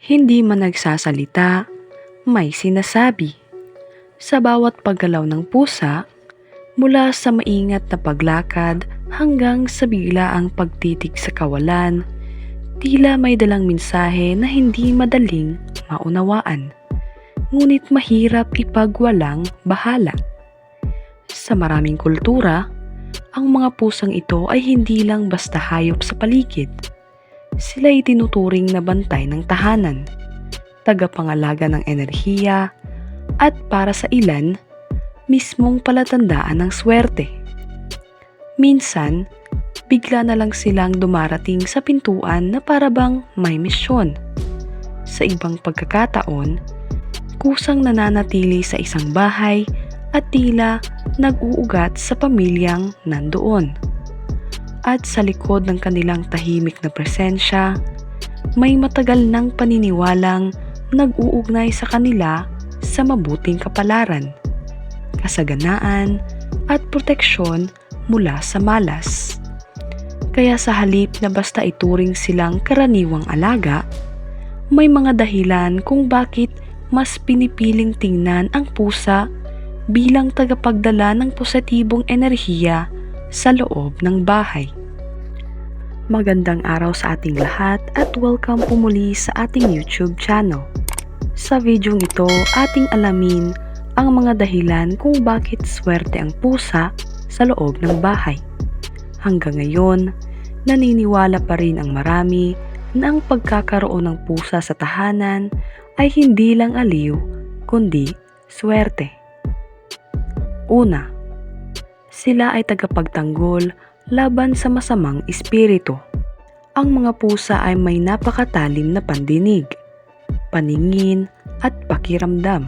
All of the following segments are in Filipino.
Hindi man nagsasalita, may sinasabi. Sa bawat paggalaw ng pusa, mula sa maingat na paglakad hanggang sa biglaang pagtitig sa kawalan, tila may dalang mensahe na hindi madaling maunawaan. Ngunit mahirap ipagwalang bahala. Sa maraming kultura, ang mga pusang ito ay hindi lang basta hayop sa paligid. Sila ay tinuturing na bantay ng tahanan, tagapangalaga ng enerhiya, at para sa ilan, mismong palatandaan ng swerte. Minsan, bigla na lang silang dumarating sa pintuan na parabang may misyon. Sa ibang pagkakataon, kusang nananatili sa isang bahay at tila nag-uugat sa pamilyang nandoon. At sa likod ng kanilang tahimik na presensya, may matagal ng paniniwalang nag-uugnay sa kanila sa mabuting kapalaran, kasaganaan at proteksyon mula sa malas. Kaya sa halip na basta ituring silang karaniwang alaga, may mga dahilan kung bakit mas pinipiling tingnan ang pusa bilang tagapagdala ng positibong enerhiya sa loob ng bahay. Magandang araw sa ating lahat at welcome po muli sa ating YouTube channel. Sa videong ito, ating alamin ang mga dahilan kung bakit swerte ang pusa sa loob ng bahay. Hanggang ngayon, naniniwala pa rin ang marami na ang pagkakaroon ng pusa sa tahanan ay hindi lang aliw, kundi swerte. Una, sila ay tagapagtanggol laban sa masamang espiritu. Ang mga pusa ay may napakatalim na pandinig, paningin at pakiramdam.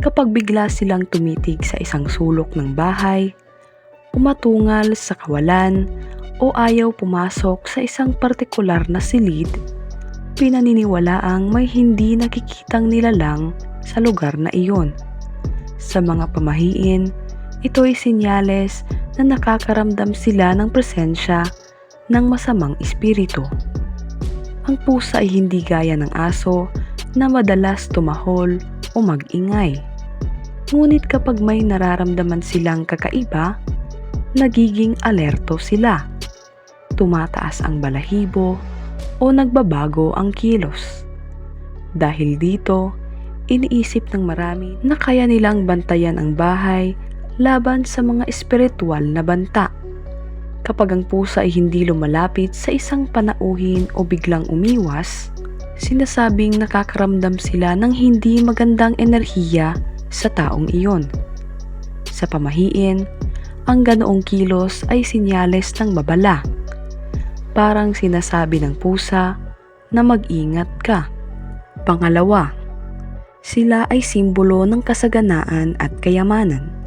Kapag bigla silang tumitig sa isang sulok ng bahay, umatungal sa kawalan o ayaw pumasok sa isang partikular na silid, pinaniniwalaang may hindi nakikitang nilalang sa lugar na iyon. Sa mga pamahiin, ito ay sinyales na nakakaramdam sila ng presensya ng masamang espiritu. Ang pusa ay hindi gaya ng aso na madalas tumahol o magingay. Ngunit kapag may nararamdaman silang kakaiba, nagiging alerto sila. Tumataas ang balahibo o nagbabago ang kilos. Dahil dito, iniisip ng marami na kaya nilang bantayan ang bahay laban sa mga espiritual na banta. Kapag ang pusa ay hindi lumalapit sa isang panauhin o biglang umiwas, sinasabing nakakaramdam sila ng hindi magandang enerhiya sa taong iyon. Sa pamahiin, ang ganoong kilos ay sinyales ng babala. Parang sinasabi ng pusa na mag-ingat ka. Pangalawa, sila ay simbolo ng kasaganaan at kayamanan.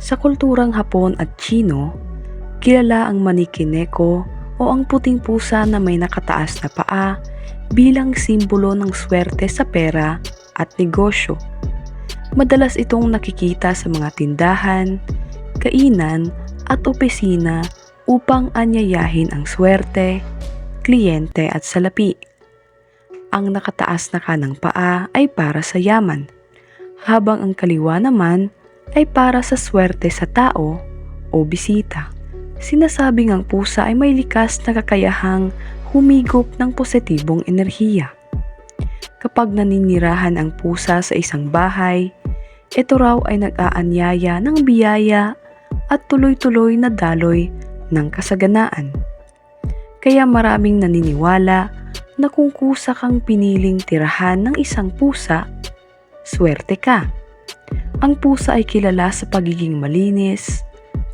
Sa kulturang Hapon at Chino, kilala ang manikineko o ang puting pusa na may nakataas na paa bilang simbolo ng swerte sa pera at negosyo. Madalas itong nakikita sa mga tindahan, kainan at opisina upang anyayahin ang swerte, kliyente at salapi. Ang nakataas na kanang paa ay para sa yaman, habang ang kaliwa naman ay para sa swerte sa tao o bisita. Sinasabing ang pusa ay may likas na kakayahang humigop ng positibong enerhiya. Kapag naninirahan ang pusa sa isang bahay, ito raw ay nag-aanyaya ng biyaya at tuloy-tuloy na daloy ng kasaganaan. Kaya maraming naniniwala na kung kusa kang piniling tirahan ng isang pusa, swerte ka. Ang pusa ay kilala sa pagiging malinis,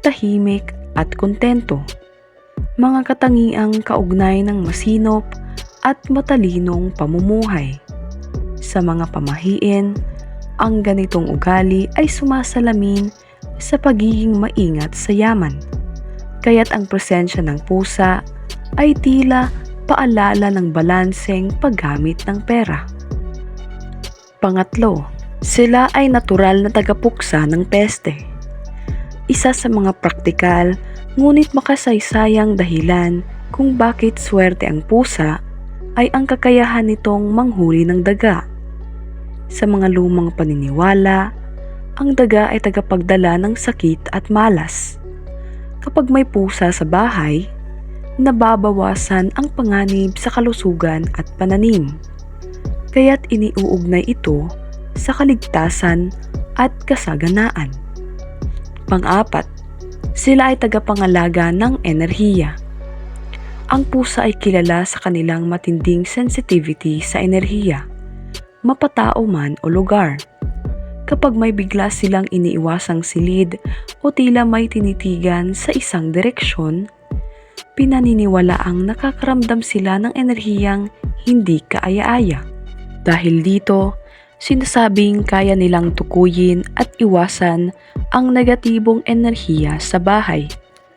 tahimik at kontento. Mga katangiang kaugnay ng masinop at matalinong pamumuhay. Sa mga pamahiin, ang ganitong ugali ay sumasalamin sa pagiging maingat sa yaman. Kaya't ang presensya ng pusa ay tila paalala ng balanseng paggamit ng pera. Pangatlo, sila ay natural na tagapuksa ng peste. Isa sa mga praktikal ngunit makasaysayang dahilan kung bakit swerte ang pusa ay ang kakayahan nitong manghuli ng daga. Sa mga lumang paniniwala, ang daga ay tagapagdala ng sakit at malas. Kapag may pusa sa bahay, nababawasan ang panganib sa kalusugan at pananim. Kaya't iniuugnay ito sa kaligtasan at kasaganaan. Pang-apat, sila ay tagapangalaga ng enerhiya. Ang pusa ay kilala sa kanilang matinding sensitivity sa enerhiya, mapatao man o lugar. Kapag may bigla silang iniiwasang silid o tila may tinitigan sa isang direksyon, pinaniniwala ang nakakaramdam sila ng enerhiyang hindi kaaya-aya. Dahil dito, sinasabing kaya nilang tukuyin at iwasan ang negatibong enerhiya sa bahay.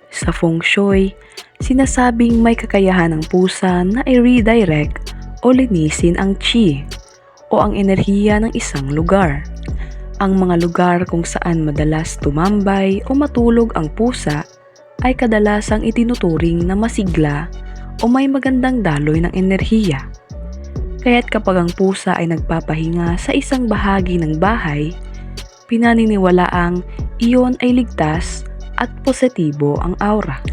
Sa feng shui, sinasabing may kakayahan ng pusa na i-redirect o linisin ang chi o ang enerhiya ng isang lugar. Ang mga lugar kung saan madalas tumambay o matulog ang pusa ay kadalasang itinuturing na masigla o may magandang daloy ng enerhiya. Kaya't kapag ang pusa ay nagpapahinga sa isang bahagi ng bahay, pinaniniwala ang iyon ay ligtas at positibo ang aura.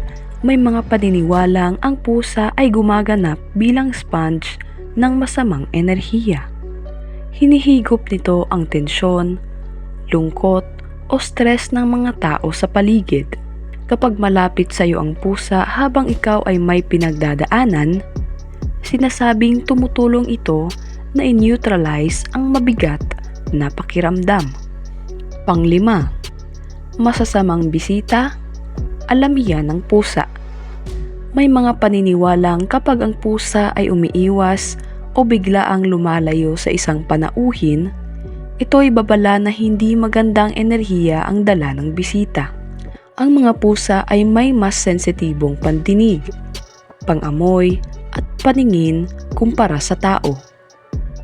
May mga paniniwalang ang pusa ay gumaganap bilang sponge ng masamang enerhiya. Hinihigop nito ang tensyon, lungkot o stress ng mga tao sa paligid. Kapag malapit sa iyo ang pusa habang ikaw ay may pinagdadaanan, sinasabing tumutulong ito na i-neutralize ang mabigat na pakiramdam. Panglima, masasamang bisita, alamiyan ng pusa. May mga paniniwalang kapag ang pusa ay umiiwas o bigla ang lumalayo sa isang panauhin, ito ay babala na hindi magandang enerhiya ang dala ng bisita. Ang mga pusa ay may mas sensitibong pandinig, pangamoy, paningin kumpara sa tao.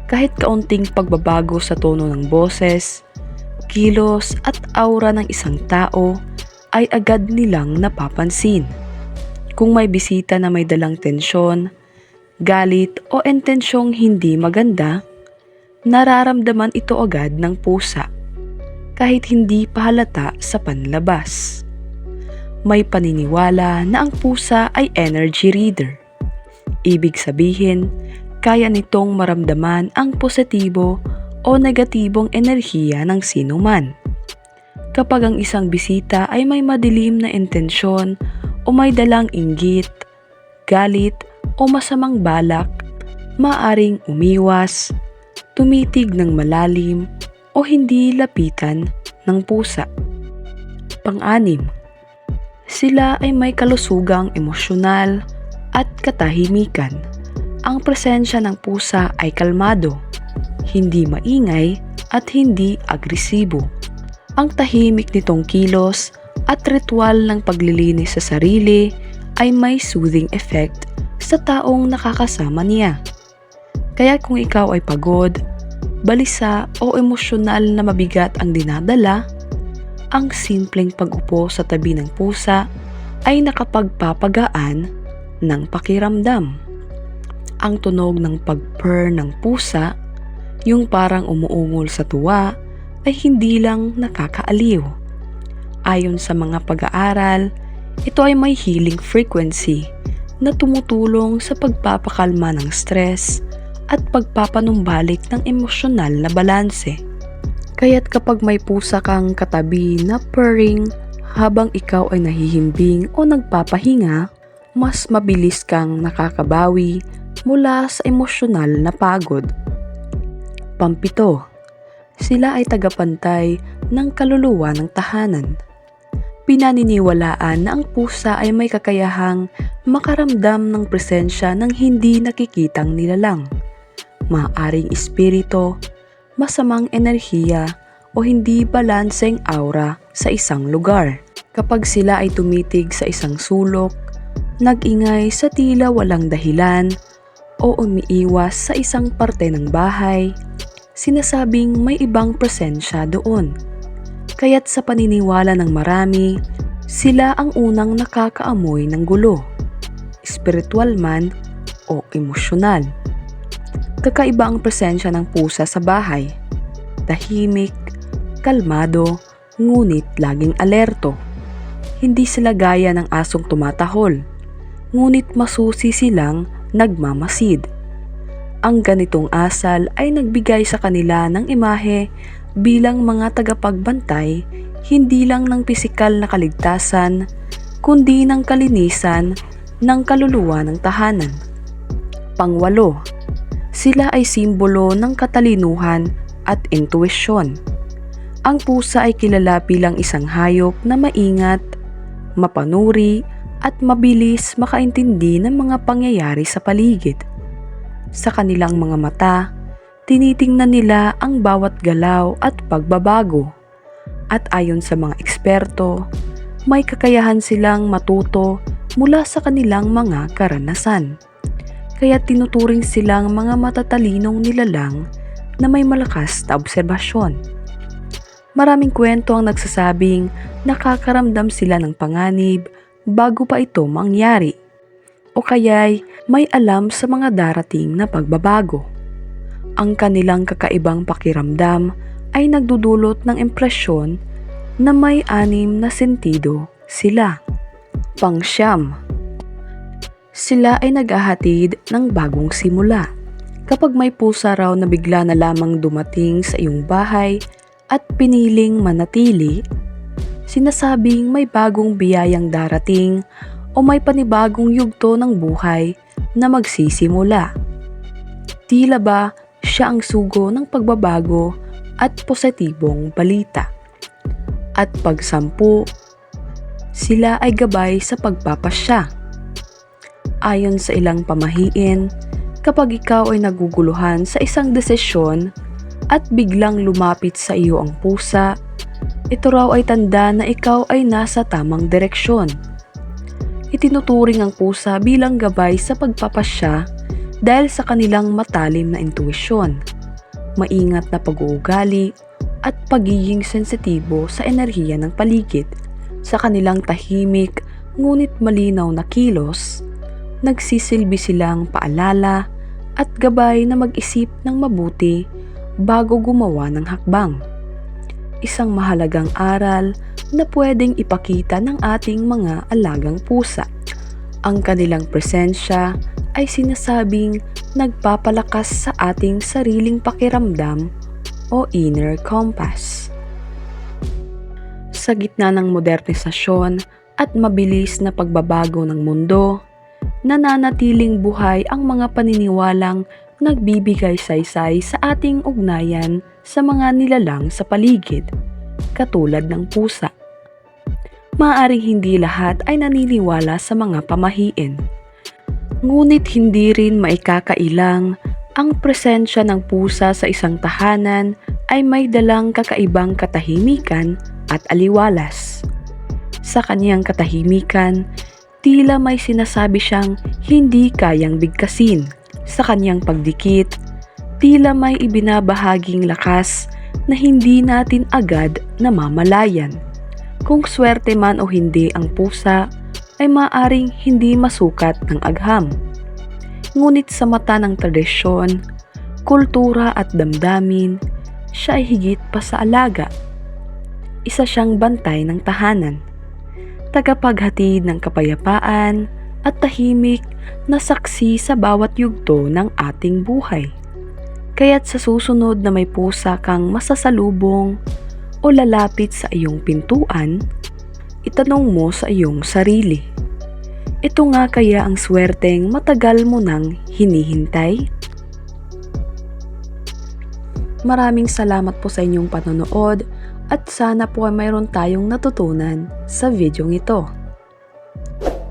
Kahit kaunting pagbabago sa tono ng boses, kilos at aura ng isang tao ay agad nilang napapansin. Kung may bisita na may dalang tensyon, galit o intensyong hindi maganda, nararamdaman ito agad ng pusa kahit hindi pahalata sa panlabas. May paniniwala na ang pusa ay energy reader. Ibig sabihin, kaya nitong maramdaman ang positibo o negatibong enerhiya ng sino man. Kapag ang isang bisita ay may madilim na intensyon o may dalang inggit, galit o masamang balak, maaring umiwas, tumitig ng malalim o hindi lapitan ng pusa. Pang-anim, sila ay may kalusugang emosyonal at katahimikan. Ang presensya ng pusa ay kalmado, hindi maingay at hindi agresibo. Ang tahimik nitong kilos at ritual ng paglilinis sa sarili ay may soothing effect sa taong nakakasama niya. Kaya kung ikaw ay pagod, balisa o emosyonal na mabigat ang dinadala, ang simpleng pag-upo sa tabi ng pusa ay nakapagpapagaan ng pakiramdam. Ang tunog ng pag-purr ng pusa, yung parang umuungol sa tuwa, ay hindi lang nakakaaliw. Ayon sa mga pag-aaral, ito ay may healing frequency na tumutulong sa pagpapakalma ng stress at pagpapanumbalik ng emosyonal na balanse. Kaya't kapag may pusa kang katabi na purring habang ikaw ay nahihimbing o nagpapahinga, mas mabilis kang nakakabawi mula sa emosyonal na pagod. Pampito, sila ay tagapantay ng kaluluwa ng tahanan. Pinaniniwalaan na ang pusa ay may kakayahang makaramdam ng presensya ng hindi nakikitang nilalang. Maaring espirito, masamang enerhiya o hindi balanseng aura sa isang lugar. Kapag sila ay tumitig sa isang sulok, nag-ingay sa tila walang dahilan o umiiwas sa isang parte ng bahay, sinasabing may ibang presensya doon. Kaya't sa paniniwala ng marami, sila ang unang nakakaamoy ng gulo, espiritual man o emosyonal. Kakaiba ang presensya ng pusa sa bahay. Tahimik, kalmado, ngunit laging alerto. Hindi sila gaya ng asong tumatahol, ngunit masusi silang nagmamasid. Ang ganitong asal ay nagbigay sa kanila ng imahe bilang mga tagapagbantay hindi lang ng pisikal na kaligtasan, kundi ng kalinisan ng kaluluwa ng tahanan. Pangwalo, sila ay simbolo ng katalinuhan at intuisyon. Ang pusa ay kilala bilang isang hayop na maingat, mapanuri, at mabilis makaintindi ng mga pangyayari sa paligid. Sa kanilang mga mata, tinitingnan nila ang bawat galaw at pagbabago. At ayon sa mga eksperto, may kakayahan silang matuto mula sa kanilang mga karanasan. Kaya tinuturing silang mga matatalinong nilalang na may malakas na obserbasyon. Maraming kwento ang nagsasabing nakakaramdam sila ng panganib bago pa ito mangyari o kaya'y may alam sa mga darating na pagbabago. Ang kanilang kakaibang pakiramdam ay nagdudulot ng impresyon na may anim na sentido sila. Pangsyam. Sila ay naghahatid ng bagong simula. Kapag may pusa raw na bigla na lamang dumating sa iyong bahay at piniling manatili, sinasabing may bagong biyayang darating o may panibagong yugto ng buhay na magsisimula. Tila ba siya ang sugo ng pagbabago at positibong balita. At pagsampu, sila ay gabay sa pagpapasya. Ayon sa ilang pamahiin, kapag ikaw ay naguguluhan sa isang desisyon at biglang lumapit sa iyo ang pusa, ito raw ay tanda na ikaw ay nasa tamang direksyon. Itinuturing ang pusa bilang gabay sa pagpapasya dahil sa kanilang matalim na intuisyon, maingat na pag-uugali at pagiging sensitibo sa enerhiya ng paligid. Sa kanilang tahimik ngunit malinaw na kilos, nagsisilbi silang paalala at gabay na mag-isip ng mabuti bago gumawa ng hakbang. Isang mahalagang aral na pwedeng ipakita ng ating mga alagang pusa. Ang kanilang presensya ay sinasabing nagpapalakas sa ating sariling pakiramdam o inner compass. Sa gitna ng modernisasyon at mabilis na pagbabago ng mundo, nananatiling buhay ang mga paniniwalang nagbibigay saysay sa ating ugnayan sa mga nilalang sa paligid, katulad ng pusa. Maaring hindi lahat ay naniniwala sa mga pamahiin. Ngunit hindi rin maikakailang ang presensya ng pusa sa isang tahanan ay may dalang kakaibang katahimikan at aliwalas. Sa kaniyang katahimikan, tila may sinasabi siyang hindi kayang bigkasin. Sa kanyang pagdikit, tila may ibinabahaging lakas na hindi natin agad namamalayan. Kung swerte man o hindi ang pusa, ay maaring hindi masukat ng agham. Ngunit sa mata ng tradisyon, kultura at damdamin, siya ay higit pa sa alaga. Isa siyang bantay ng tahanan tagapaghatid ng kapayapaan at tahimik na saksi sa bawat yugto ng ating buhay. Kaya't sa susunod na may pusa kang masasalubong o lalapit sa iyong pintuan, itanong mo sa iyong sarili. Ito nga kaya ang swerteng matagal mo nang hinihintay? Maraming salamat po sa inyong panonood at sana po ay mayroon tayong natutunan sa videong ito.